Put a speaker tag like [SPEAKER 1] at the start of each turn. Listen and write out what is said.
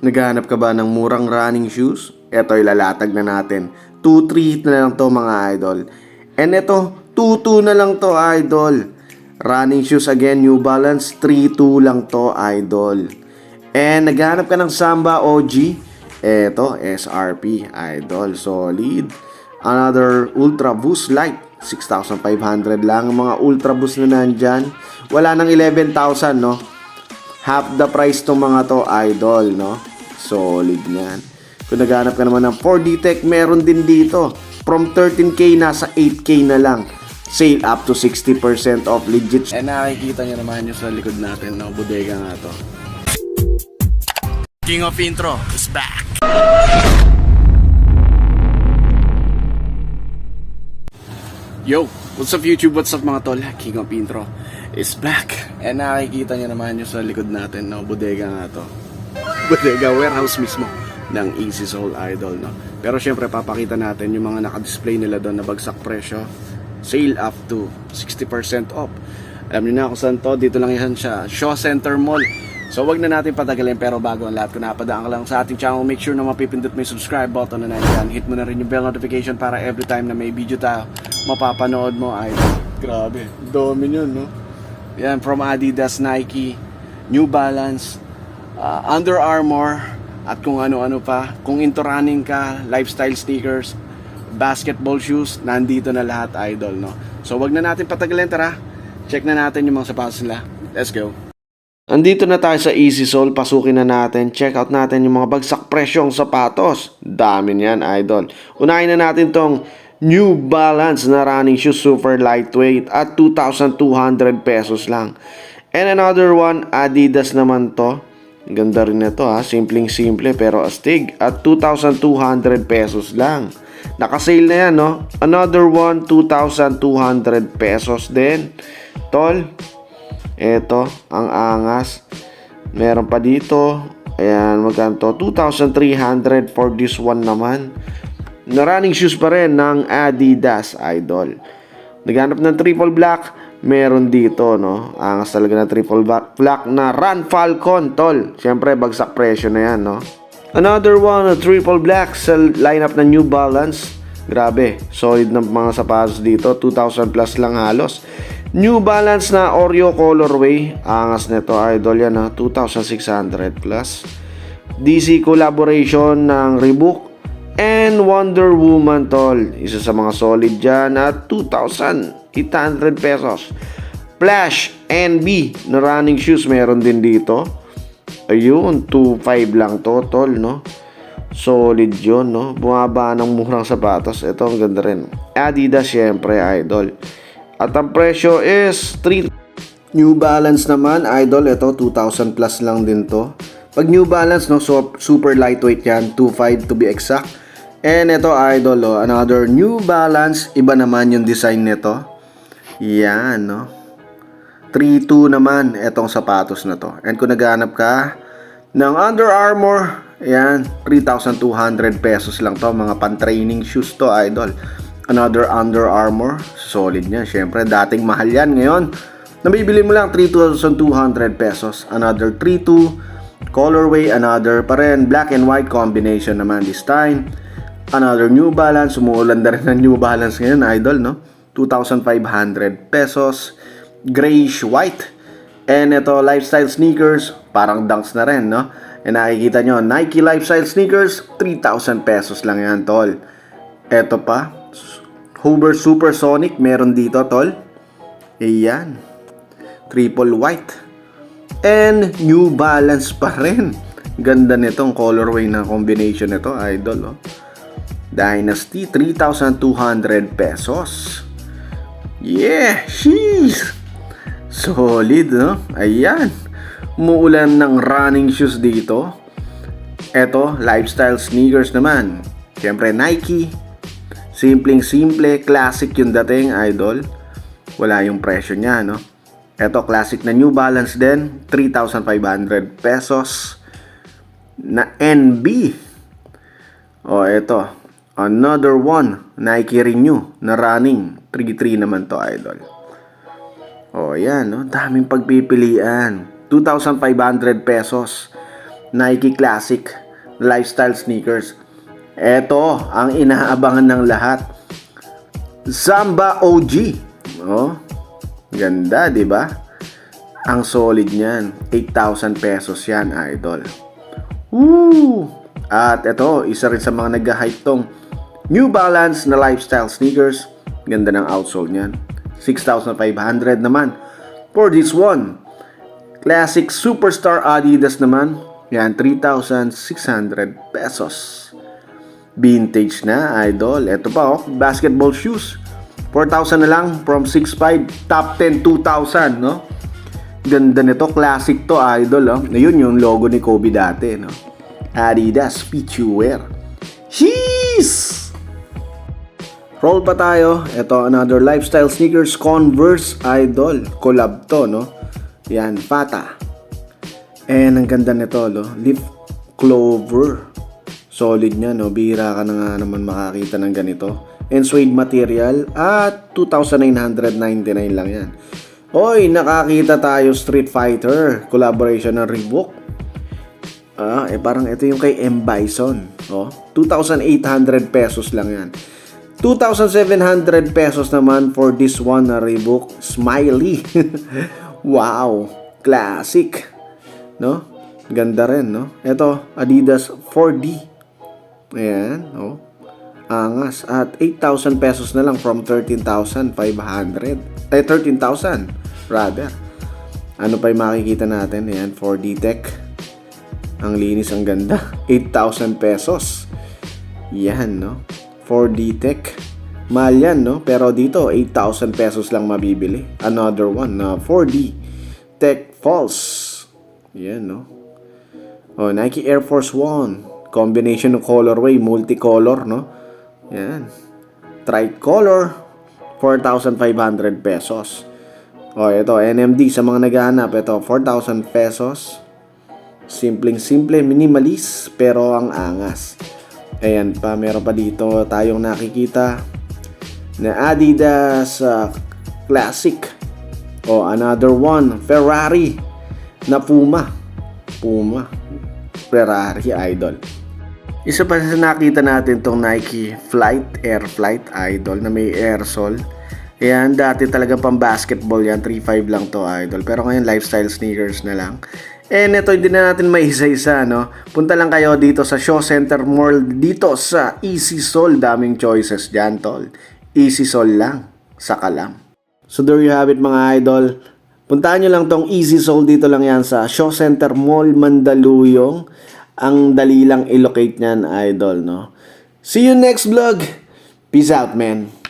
[SPEAKER 1] Naghahanap ka ba ng murang running shoes? Ito ilalatag na natin. 2-3 na lang to mga idol. And ito, 2-2 na lang to idol. Running shoes again, New Balance, 3-2 lang to idol. And naghahanap ka ng Samba OG? Ito, SRP idol. Solid. Another Ultra Boost Light. 6,500 lang ang mga Ultra Boost na nandyan. Wala nang 11,000 no? Half the price tong mga to idol no? Solid yan. Kung naghanap ka naman ng 4D Tech meron din dito. From 13k nasa 8k na lang. Sale up to 60% off. Legit. And nakikita nyo naman yung sa likod natin no? Bodega nga to. King of Intro is back. Yo, what's up YouTube? What's up mga tol? King of Intro is back. And nakikita nyo naman yung sa likod natin, no? Bodega nga to. Bodega warehouse mismo ng Easy Soul Idol, no? Pero syempre, papakita natin yung mga nakadisplay nila doon na bagsak presyo. Sale up to 60% off. Alam niyo na kung saan to. Dito lang yan siya. Shaw Center Mall. So wag na natin patagalin pero bago ang lahat kung napadaan ka lang sa ating channel make sure na mapipindot mo yung subscribe button na nandyan hit mo na rin yung bell notification para every time na may video tayo mapapanood mo ay grabe dami yun no yan from Adidas, Nike New Balance uh, Under Armour at kung ano-ano pa. Kung into running ka lifestyle sneakers basketball shoes nandito na lahat idol no? So wag na natin patagalin tara. Check na natin yung mga sapatos nila. Let's go. Andito na tayo sa Easy Soul, pasukin na natin, check out natin yung mga bagsak presyong sapatos. Dami niyan, idol. Unahin na natin tong New Balance na running shoes, super lightweight at 2,200 pesos lang. And another one, Adidas naman to. Ganda rin nito ha, simpleng simple pero astig at 2,200 pesos lang. Nakasale na yan no. Another one, 2,200 pesos din. Tol, ito, ang angas. Meron pa dito. Ayan, magkano to? 2,300 for this one naman. Na running shoes pa rin ng Adidas Idol. Naghanap ng triple black. Meron dito, no? Angas talaga na triple black na Run Falcon, tol. Siyempre, bagsak presyo na yan, no? Another one, a triple black sa lineup ng New Balance. Grabe, solid na mga sapatos dito. 2,000 plus lang halos. New Balance na Oreo colorway. Angas nito, idol yan ha. 2,600 plus. DC collaboration ng Reebok and Wonder Woman tol. Isa sa mga solid dyan at 2,800 pesos. Flash NB na running shoes meron din dito. Ayun, 2.5 lang to tol no. Solid yun no. Bumaba ng murang sapatos. Ito ang ganda rin. Adidas syempre idol. At ang presyo is 3 New Balance naman, idol, ito 2,000 plus lang din to. Pag New Balance, no, so, super lightweight yan, 2.5 to be exact. And ito, idol, oh, another New Balance, iba naman yung design nito. Yan, no. 3.2 naman itong sapatos na to. And kung naghanap ka ng Under Armour, yan, 3,200 pesos lang to. Mga pan-training shoes to, idol. Another Under Armour, solid niya. Siyempre, dating mahal yan. Ngayon, nabibili mo lang 3,200 pesos. Another 3.2 colorway, another pa rin black and white combination naman this time. Another New Balance, umuulan na rin ng New Balance ngayon, idol, no? 2,500 pesos. Grayish white. And ito, lifestyle sneakers, parang dunks na rin, no? And nakikita nyo, Nike lifestyle sneakers, 3,000 pesos lang yan, tol. Ito pa, Hoover Supersonic, meron dito, tol. Ayan. Triple white. And New Balance pa rin. Ganda nitong colorway na combination nito, idol. Oh. Dynasty, 3,200 pesos. Yeah, sheesh. Solid, no? Ayan. Muulan ng running shoes dito. Eto, lifestyle sneakers naman. Siyempre, Nike. Simpleng simple, classic yung dating, idol. Wala yung presyo niya, no? Eto, classic na New Balance din. 3,500 pesos. Na NB. O, eto. Another one. Nike Renew na running. 3-3 naman to, idol. O, yan, no? Daming pagpipilian. 2,500 pesos. Nike Classic lifestyle sneakers. Ito ang inaabangan ng lahat. Zamba OG. Oh, ganda, di ba? Ang solid niyan. 8,000 pesos yan, idol. Woo! At ito, isa rin sa mga nag-hype tong New Balance na lifestyle sneakers. Ganda ng outsole niyan. 6,500 naman. For this one, Classic Superstar Adidas naman. Yan, 3,600 pesos. Vintage na, idol. Ito pa, oh, basketball shoes. 4,000 na lang from 6,500. Top 10, 2,000, no? Ganda nito, classic to, idol, oh. Ayun yung logo ni Kobe dati, no? Adidas Pichu Wear. Sheesh! Roll pa tayo. Ito, another lifestyle sneakers, Converse Idol. Collab to, no? Yan, Fata. And ang ganda nito, no? Leaf Clover. Solid niya, no? Bihira ka na nga naman makakita ng ganito. And suede material. At 2,999 lang yan. Oy, nakakita tayo Street Fighter. Collaboration ng Reebok. Ah, eh parang ito yung kay M. Bison. Oh, 2,800 pesos lang yan. 2,700 pesos naman for this one na Reebok Smiley. wow, classic. No? Ganda rin, no? Ito, Adidas 4D. Ayan, oh. Angas. At 8,000 pesos na lang from 13,500. Eh, 13,000 rather. Ano pa yung makikita natin? Ayan, 4D Tech. Ang linis, ang ganda. 8,000 pesos. Yan, no? 4D Tech. Mahal yan, no? Pero dito, 8,000 pesos lang mabibili. Another one na 4D Tech False. Yan, no? Oh, Nike Air Force One. Combination ng colorway, multicolor, no? Yan. Tricolor, 4,500 pesos. Oh, ito, NMD sa mga naghahanap. Ito, 4,000 pesos. Simpleng-simple, minimalist, pero ang angas. Ayan pa, meron pa dito tayong nakikita na Adidas uh, Classic. O, another one, Ferrari na Puma. Puma. Ferrari Idol. Isa pa sa nakita natin tong Nike Flight, Air Flight Idol na may air sole. Ayan, dati talaga pang basketball yan. 3.5 lang to idol. Pero ngayon lifestyle sneakers na lang. And ito hindi na natin maisa-isa no. Punta lang kayo dito sa Show Center Mall dito sa Easy Sol. Daming choices dyan tol. Easy Sol lang. Saka lang. So there you have it mga idol. Puntahan nyo lang tong Easy Soul dito lang yan sa Show Center Mall Mandaluyong. Ang dali lang i-locate niyan idol no. See you next vlog. Peace out man.